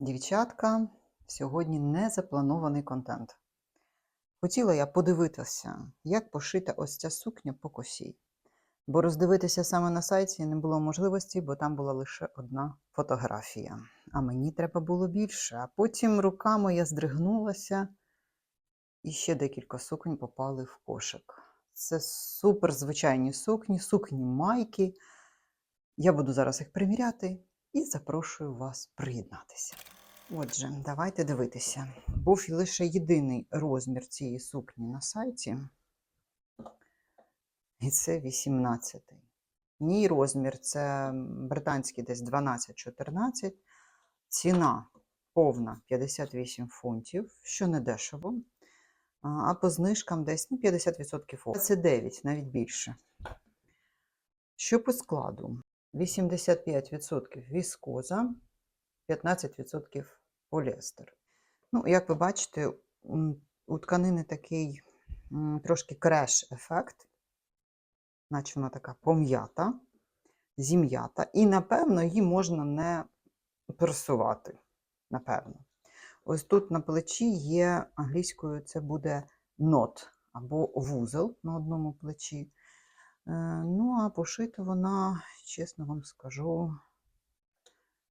Дівчатка, сьогодні не запланований контент. Хотіла я подивитися, як пошита ось ця сукня по косі. Бо роздивитися саме на сайті не було можливості, бо там була лише одна фотографія. А мені треба було більше. А потім руками я здригнулася, і ще декілька суконь попали в кошик. Це супер звичайні сукні, сукні майки. Я буду зараз їх приміряти і запрошую вас приєднатися. Отже, давайте дивитися. Був лише єдиний розмір цієї сукні на сайті, і це 18. Мій розмір це британський десь 12-14. Ціна повна 58 фунтів, що не дешево. А по знижкам десь ну, 50% офф. Це 9, навіть більше. Що по складу? 85% віскоза, 15% поліестер. Ну, як ви бачите, у тканини такий трошки креш-ефект, наче вона така пом'ята, зім'ята, і, напевно, її можна не пресувати. Напевно. Ось тут на плечі є англійською це буде нот або вузол на одному плечі. Е, Ну, а пошита вона, чесно вам скажу,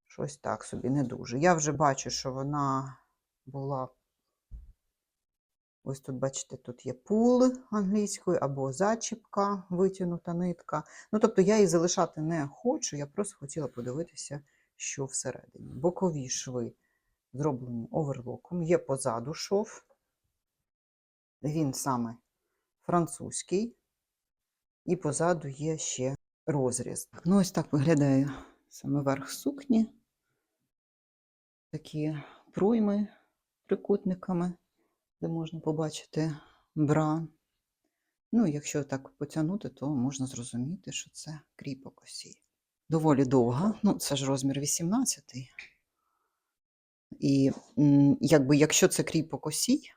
щось так собі не дуже. Я вже бачу, що вона була. Ось тут, бачите, тут є пул англійською або зачіпка, витягнута нитка. Ну, тобто я її залишати не хочу, я просто хотіла подивитися, що всередині. Бокові шви зроблені оверлоком, є позаду шов. Він саме французький, і позаду є ще розріз. Ну, ось так виглядає саме верх сукні. Такі пройми трикутниками, де можна побачити бра. Ну, якщо так потягнути, то можна зрозуміти, що це кріпок осі. Доволі довга, ну це ж розмір 18. І якби якщо це кріпок осій,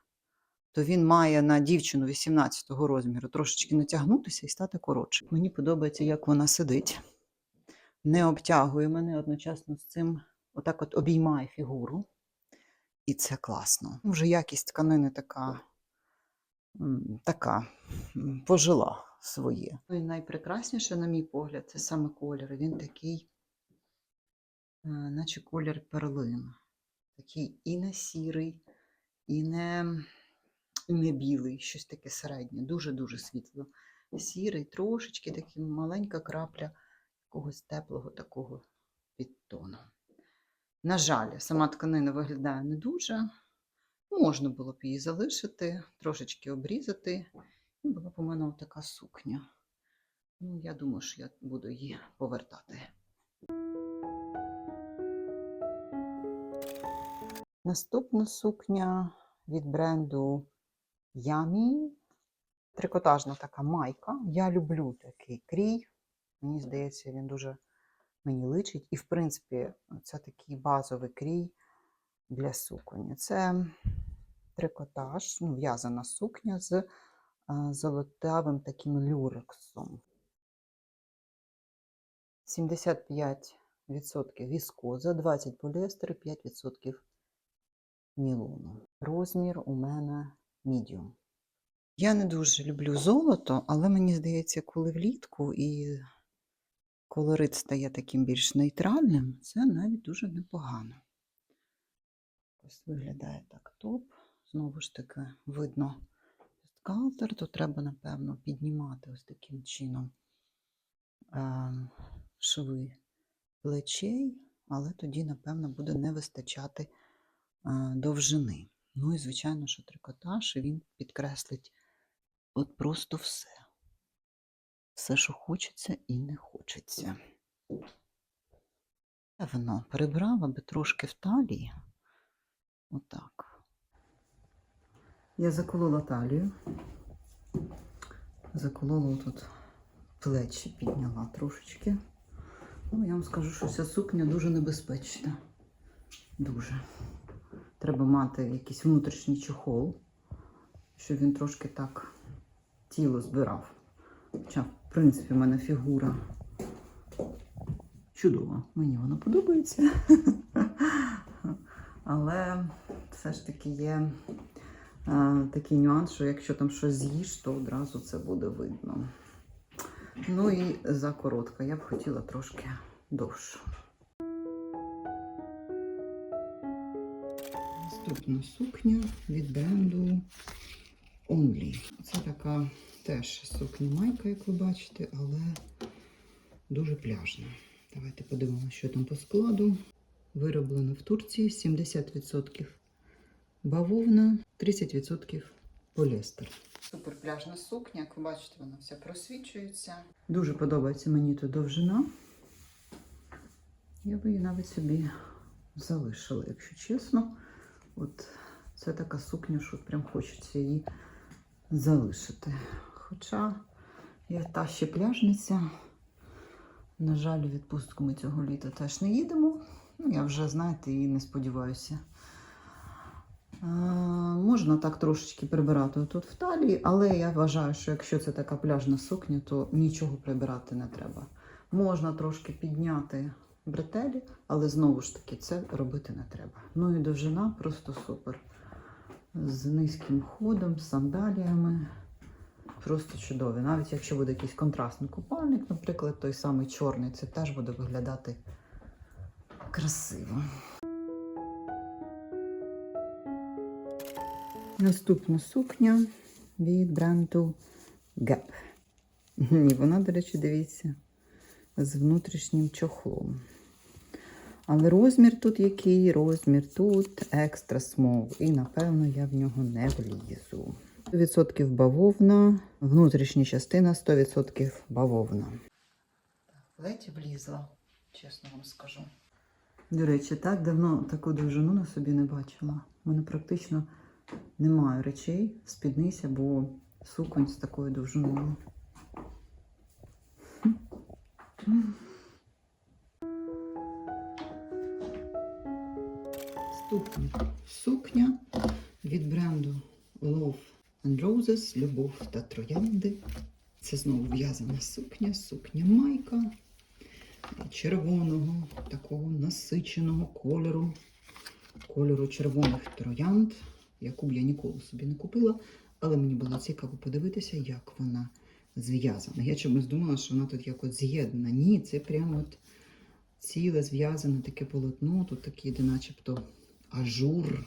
то він має на дівчину 18-го розміру трошечки натягнутися і стати коротшим. Мені подобається, як вона сидить, не обтягує мене одночасно з цим, отак от обіймає фігуру. І це класно. Вже якість тканини така, така пожила своє. Ну І найпрекрасніше, на мій погляд, це саме колір. Він такий, е, наче колір перлин. Такий і не сірий, і не не білий, щось таке середнє, дуже-дуже світло. Сірий, трошечки такий маленька крапля якогось теплого такого підтону. На жаль, сама тканина виглядає не дуже. Можна було б її залишити, трошечки обрізати, і була б у мене така сукня. Ну, я думаю, що я буду її повертати. Наступна сукня від бренду Yummy. Трикотажна така майка. Я люблю такий крій. Мені здається, він дуже мені личить. І, в принципі, це такий базовий крій для сукні. Це трикотаж, ну, в'язана сукня з золотавим таким люрексом. 75% віскоза, 20 поліестеру, 5% нілону. Розмір у мене мідіум. Я не дуже люблю золото, але мені здається, коли влітку і колорит стає таким більш нейтральним, це навіть дуже непогано. Ось виглядає так топ. Знову ж таки, видно скалтер, то треба, напевно, піднімати ось таким чином е, шви плечей, але тоді, напевно, буде не вистачати е, довжини. Ну і, звичайно, що трикотаж, і він підкреслить от просто все. Все, що хочеться і не хочеться. Певно, перебрала би трошки в талії. Отак. Я заколола талію. Заколола тут плечі, підняла трошечки. Ну, я вам скажу, що ця сукня дуже небезпечна. Дуже. Треба мати якийсь внутрішній чохол, щоб він трошки так тіло збирав. Хоча, в принципі, в мене фігура чудова. Мені вона подобається. Але все ж таки є е, такий нюанс, що якщо там щось з'їш, то одразу це буде видно. Ну і за коротка, я б хотіла трошки довше. Наступна сукня від бренду Only. Це така теж сукня майка, як ви бачите, але дуже пляжна. Давайте подивимося, що там по складу. Вироблено в Турції 70% бавовна, 30% поліестер. Супер пляжна сукня, як ви бачите, вона вся просвічується. Дуже подобається мені тут довжина. Я би її навіть собі залишила, якщо чесно. От це така сукня, що прям хочеться її залишити. Хоча я та ще пляжниця. На жаль, у відпустку ми цього літа теж не їдемо. Ну, я вже, знаєте, і не сподіваюся. А, можна так трошечки прибирати тут в талії, але я вважаю, що якщо це така пляжна сукня, то нічого прибирати не треба. Можна трошки підняти бретелі, але знову ж таки це робити не треба. Ну і довжина просто супер. З низьким ходом, з сандаліями. Просто чудові. Навіть якщо буде якийсь контрастний купальник, наприклад, той самий чорний, це теж буде виглядати красиво. Наступна сукня від бренду Gap. Ні, вона, до речі, дивіться, з внутрішнім чохлом. Але розмір тут який? Розмір тут екстра small. І, напевно, я в нього не влізу. 100% бавовна, внутрішня частина 100% бавовна. Ледь влізла, чесно вам скажу. До речі, так давно таку довжину на собі не бачила. У мене практично немає речей, спідниць або суконь з такою довжиною. Наступна сукня від бренду Love and Roses, Любов та Троянди. Це знову в'язана сукня, сукня майка червоного, такого насиченого кольору, кольору червоних троянд, яку б я ніколи собі не купила, але мені було цікаво подивитися, як вона зв'язана. Я чомусь думала, що вона тут якось з'єднана. Ні, це прямо от ціле зв'язане таке полотно, тут такий, де начебто ажур,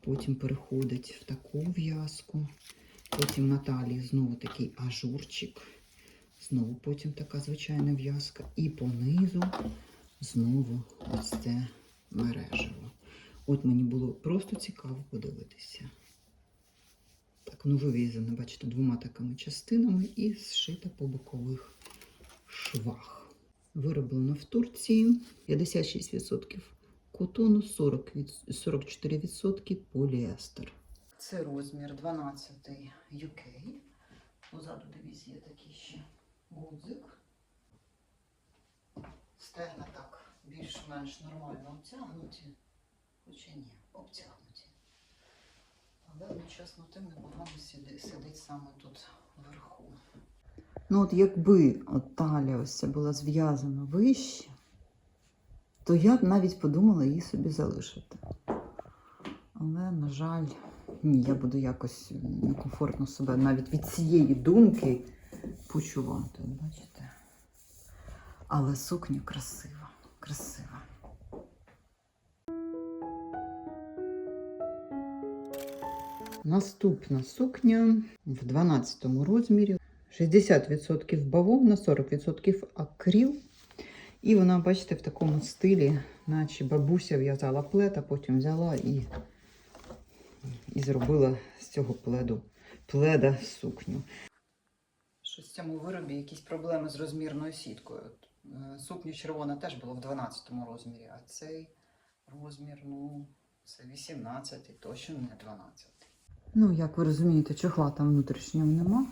потім переходить в таку в'язку, потім на талії знову такий ажурчик. Знову потім така звичайна в'язка. І понизу знову ось це мережево. От мені було просто цікаво подивитися. Так, воно вив'язане, бачите, двома такими частинами і зшита по бокових швах. Вироблено в Турції 56% котону, 40, 44% поліестер. Це розмір 12 UK. Позаду дивіться, є такий ще гудзик. Стегна так більш-менш нормально обтягнуті, хоча ні, обтягнуті. Але одночасно тим непогано сиди- сидить саме тут вверху. Ну от якби от талія ось була зв'язана вище, то я б навіть подумала її собі залишити. Але, на жаль, ні, я буду якось некомфортно себе навіть від цієї думки почувати. Бачите? Але сукня красива, красива. Наступна сукня в 12 розмірі. 60% бавовна, 40% акрил. І вона, бачите, в такому стилі, наче бабуся в'язала плед, а потім взяла і і зробила з цього пледу пледа сукню. Щось в цьому виробі якісь проблеми з розмірною сіткою. Е, Сукня червона теж була в 12 розмірі, а цей розмір, ну, це 18, точно не 12. Ну, як ви розумієте, чохла там внутрішнього нема.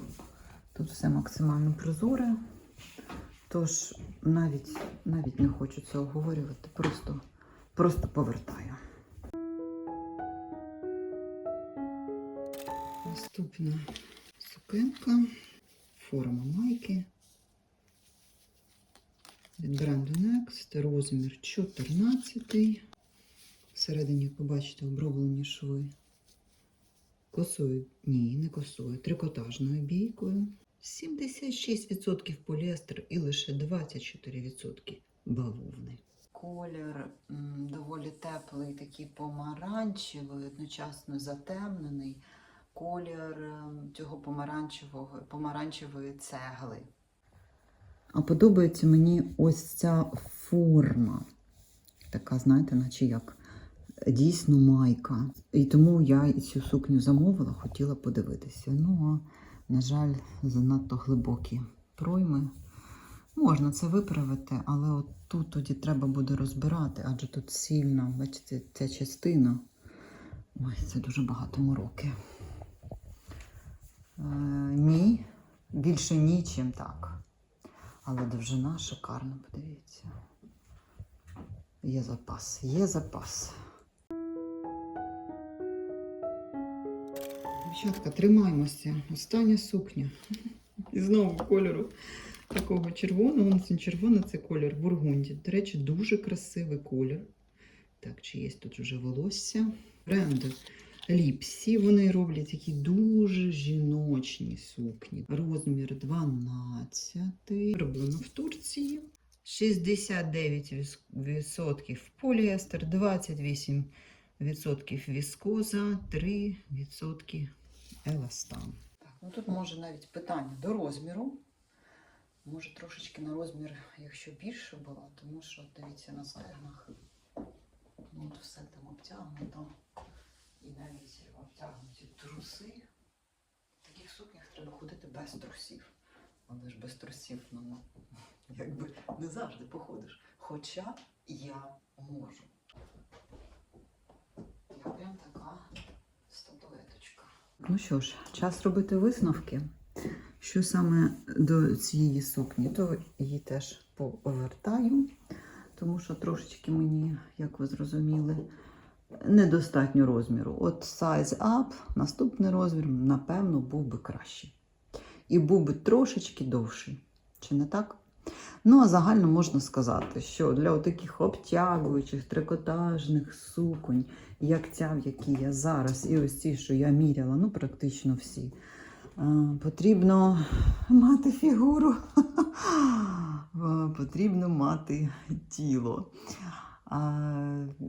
Тут все максимально прозоре. Тож навіть, навіть не хочу це оговорювати, просто, просто повертаю. Наступна сукенка, форма майки від бренду Next, розмір 14, Всередині, як побачите, оброблені шви. Косою, ні, не косою, трикотажною бійкою. 76% поліестер і лише 24% бавовни. Колір м, доволі теплий, такий помаранчевий, одночасно затемнений. Колір ем, цього помаранчевого, помаранчевої цегли. А подобається мені ось ця форма. Така, знаєте, наче як дійсно майка. І тому я цю сукню замовила, хотіла подивитися. Ну, а, на жаль, занадто глибокі пройми. Можна це виправити, але от тут тоді треба буде розбирати, адже тут сильна, бачите, ця частина. Ой, це дуже багато мороки. Е, ні, більше ні, чим так. Але довжина шикарна, подивіться. Є запас, є запас. Дівчатка, тримаємося. Остання сукня. І знову кольору такого червоного. Ну, це червоний це колір бургунді. До речі, дуже красивий колір. Так, чи є тут вже волосся? Бренд Ліпсі. Вони роблять такі дуже жіночні сукні. Розмір 12. Роблено в Турції. 69% поліестер, 28% віскоза, 3% еластан. Так, ну тут може навіть питання до розміру. Може трошечки на розмір, якщо більше було, тому що дивіться на стегнах. Ну, от все там обтягнуто. І навіть обтягнуті труси. В таких сукнях треба ходити без трусів. Але ж без трусів, ну, якби не завжди походиш. Хоча я можу. Я прям така статуеточка. Ну що ж, час робити висновки. Що саме до цієї сукні, то її теж повертаю, тому що трошечки мені, як ви зрозуміли, недостатньо розміру. От size up, наступний розмір, напевно, був би кращий. І був би трошечки довший. Чи не так? Ну, а загально можна сказати, що для таких обтягуючих трикотажних суконь, як ця, в якій я зараз, і ось ці, що я міряла, ну, практично всі, потрібно мати фігуру, потрібно мати тіло.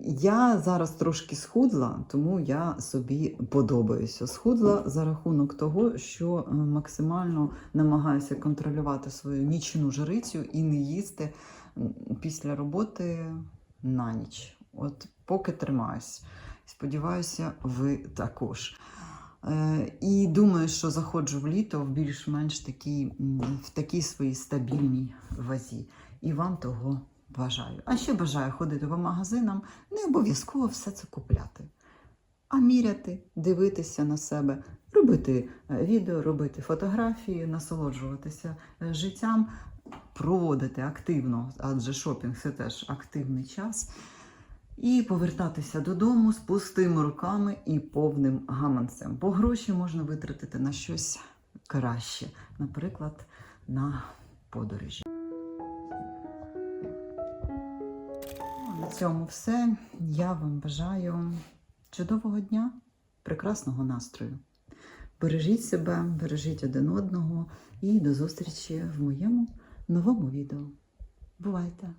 Я зараз трошки схудла, тому я собі подобаюся. Схудла за рахунок того, що е, максимально намагаюся контролювати свою нічну жрицю і не їсти після роботи на ніч. От поки тримаюсь. Сподіваюся, ви також. Е, І думаю, що заходжу в літо в більш-менш такій, в такій своїй стабільній вазі. І вам того бажаю. А ще бажаю ходити по магазинам, не обов'язково все це купляти, а міряти, дивитися на себе, робити е, відео, робити фотографії, насолоджуватися е, життям, проводити активно, адже шопінг це теж активний час. І повертатися додому з пустими руками і повним гаманцем. Бо гроші можна витратити на щось краще, наприклад, на подорожі. Цьому все. Я вам бажаю чудового дня, прекрасного настрою. Бережіть себе, бережіть один одного і до зустрічі в моєму новому відео. Бувайте!